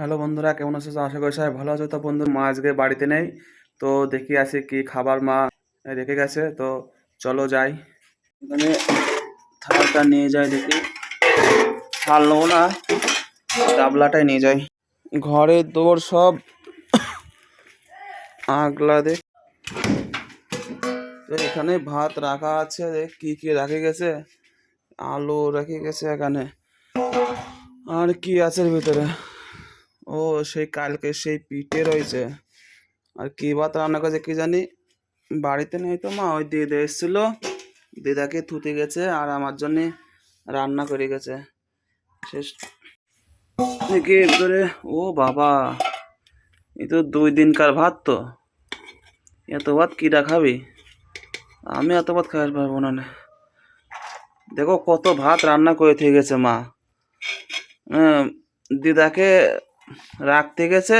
Hello বন্ধুরা, কেমন আছো? আশা করি সবাই ভালো আছো। তো বন্ধু, মা আজকে বাড়িতে নেই, তো দেখি আসি কি খাবার মা রেখে গেছে। তো চলো যাই। এখানে থালটা নিয়ে যাই দেখি। থাল নেব না গাবলাটাই নিয়ে যাই। ঘরের দৌড় সব আগলা দেখ তো এখানে ভাত রাখা আছে দেখ কি কি রাখে গেছে? আলু রেখে গেছে এখানে। আর কি আছে ভিতরে? ও সেই কালকে সেই পিঠে রয়েছে। আর কি ভাত রান্না করেছে কি জানি? বাড়িতে নেই তো মা ওই দিদা এসেছিল। দিদাকে থুতে গেছে আর আমার জন্যে রান্না করে গেছে। শেষ। থেকে ও বাবা এ তো দুই দিনকার ভাত তো। এত ভাত কিরা খাবি? আমি এত ভাত খাওয়ার পারব না নে। দেখো কত ভাত রান্না করে থেকে গেছে মা। হ্যাঁ, দিদাকে রাখতে গেছে,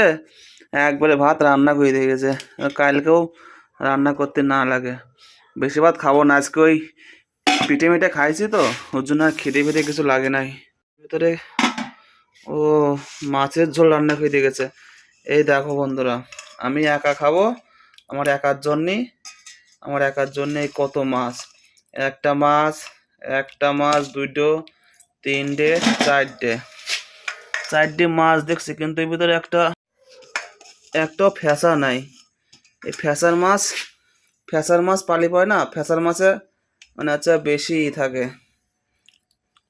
একবারে ভাত রান্না করে দিয়ে গেছে। কালকেও রান্না করতে না লাগে। বেশি ভাত খাব না, আজকে ওই পিঠে মিঠে খাইছি তো, ওর জন্য আর খিদে ফিদে কিছু লাগে নাই। ভিতরে ও মাছের ঝোল রান্না করে দিয়ে গেছে। এই দেখো বন্ধুরা, আমি একা খাব, আমার একার জন্যই আমার একার জন্যে কত মাছ। একটা মাছ একটা মাছ দুটো তিনটে, চারটে। চারটে মাছ দেখছি, কিন্তু এর ভিতরে একটা একটা ফ্যাসা নাই। এই ফ্যাসার মাছ ফ্যাসার মাছ পালি পায় না? ফ্যাসার মাছে মানে হচ্ছে বেশি থাকে।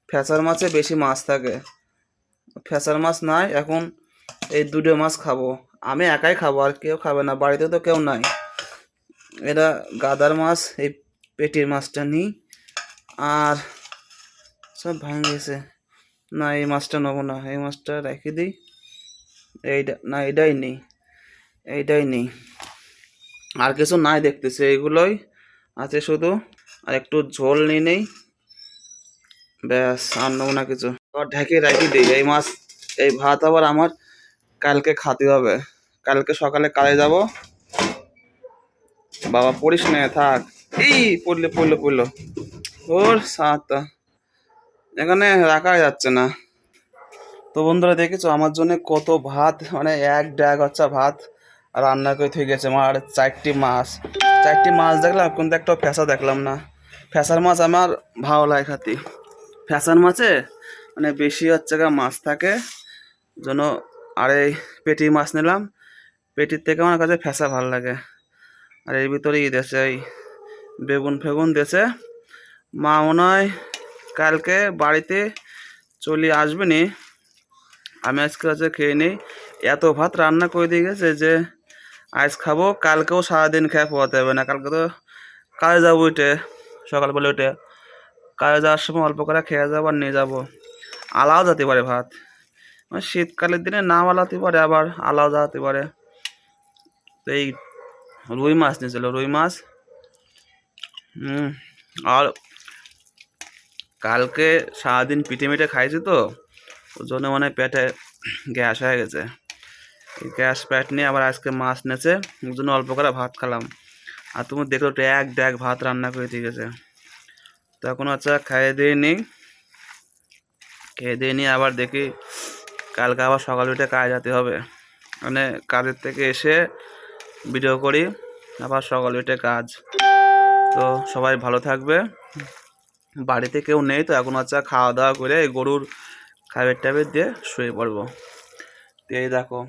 ফ্যাসার মাছে বেশি মাছ থাকে। ফ্যাসার মাছ নাই, এখন এই দুটো মাছ খাব। আমি একাই খাব, আর কেউ খাবে না, বাড়িতে তো কেউ নাই। এটা গাদার মাছ, এই পেটির মাছটা নিই, আর সব ভাঙে গেছে না, এই মাছটা নেব না। এই মাছটা রেখে দিই। এইটা, না এটাই নেই। এইটাই নেই। আর কিছু নাই দেখতেছে, এইগুলোই আছে শুধু। আর একটু ঝোল নিয়ে নেই। ব্যাস, আর নেব না কিছু। আবার ঢেকে রেখে দিই। এই মাছ, এই ভাত আবার আমার কালকে খাতে হবে। কালকে সকালে কাজে যাব। বাবা পড়িস না, থাক। এই, পড়লে, পড়ল পড়ল। ওর সাতটা। এখানে রাখা যাচ্ছে না। তো বন্ধুরা দেখেছ, আমার জন্য কত ভাত মানে এক ড্যাগ হচ্ছে ভাত রান্না করে থেকে গেছে আমার চারটি মাছ। চারটি মাছ দেখলাম, কিন্তু একটা ফ্যাসা দেখলাম না। ফ্যাসার মাছ আমার ভালো লাগে খাতি। ফ্যাসার মাছে মানে বেশি হচ্ছে গা মাছ থাকে জন্য আর এই পেটি মাছ নিলাম, পেটির থেকে আমার কাছে ফ্যাসা ভালো লাগে। আর এর ভিতরে ই দেশে এই বেগুন ফেগুন দেশে মা মনে হয় কালকে বাড়িতে চলে আসবে নি আমি আজকে হচ্ছে খেয়ে নিই। এত ভাত রান্না করে দিয়ে গেছে যে আজ খাব। কালকেও সারাদিন খেয়ে পোয়াতে হবে না। কালকে তো কাজে যাব উঠে, সকালবেলা উঠে। কাজে যাওয়ার সময় অল্প করে খেয়ে যাব আর নিয়ে যাব। আলাও যেতে পারে ভাত। মানে শীতকালের দিনে নাও আলাতে পারে, আবার আলাও যেতে পারে। এই রুই মাছ নিয়েছিল রুই মাছ। হুম, আর কালকে সারাদিন পিঠে মিঠে খাইছি তো, ওর জন্য মানে পেটে গ্যাস হয়ে গেছে। গ্যাস প্যাট নিয়ে আবার আজকে মাছ নেছে, ওর জন্য অল্প করে ভাত খেলাম। আর তুমি দেখল এক ড্যাগ ভাত রান্না করে দিয়ে গেছে। তো এখন হচ্ছে খাইয়ে দিয়ে নিই। খেয়ে দিয়ে নিয়ে আবার দেখি কালকে আবার সকাল উঠে কাজ যেতে হবে। মানে কাজের থেকে এসে ভিডিও করি, আবার সকাল উঠে কাজ। তো সবাই ভালো থাকবে। বাড়িতে কেউ নেই তো এখন হচ্ছে খাওয়া দাওয়া করে এই গরুর খাবার টাবের দিয়ে শুয়ে পড়ব। তো এই দেখো,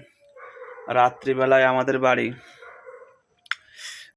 রাত্রিবেলায় আমাদের বাড়ি।